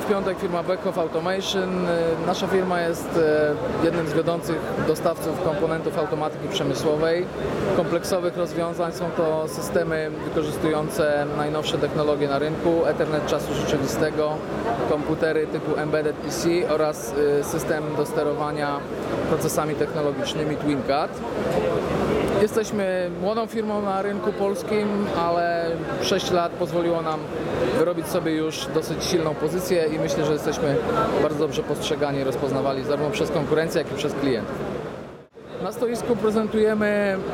Piątek, firma Beckhoff Automation. E, Nasza firma jest e, jednym z wiodących dostawców komponentów automatyki przemysłowej. Kompleksowych rozwiązań są to systemy wykorzystujące najnowsze technologie na rynku, Ethernet czasu rzeczywistego, komputery typu Embedded PC oraz e, system do sterowania procesami technologicznymi TwinCAD. Jesteśmy młodą firmą na rynku polskim, ale 6 lat pozwoliło nam wyrobić sobie już dosyć silną pozycję i myślę, że jesteśmy bardzo dobrze postrzegani rozpoznawali zarówno przez konkurencję, jak i przez klientów. Na stoisku prezentujemy mm,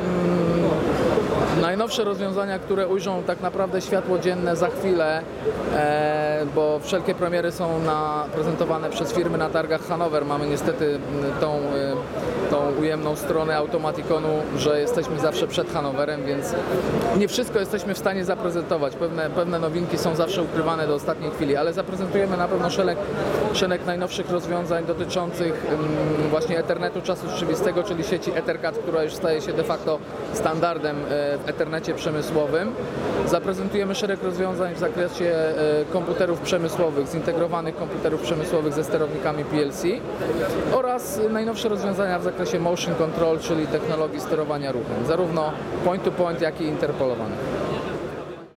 najnowsze rozwiązania, które ujrzą tak naprawdę światło dzienne za chwilę, e, bo wszelkie premiery są na, prezentowane przez firmy na targach Hanower. Mamy niestety mm, tą, e, tą ujemną stronę Automatikonu, że jesteśmy zawsze przed Hanowerem, więc nie wszystko jesteśmy w stanie zaprezentować. Pewne, pewne nowinki są zawsze ukrywane do ostatniej chwili, ale zaprezentujemy na pewno szereg, szereg najnowszych rozwiązań dotyczących mm, właśnie Ethernetu czasu rzeczywistego, czyli sieci Ethercad, która już staje się de facto standardem e, w Ethernecie przemysłowym. Zaprezentujemy szereg rozwiązań w zakresie e, komputerów przemysłowych, zintegrowanych komputerów przemysłowych ze sterownikami PLC oraz najnowsze rozwiązania w zakresie motion control, czyli technologii sterowania ruchem, zarówno point to point, jak i interpolowane.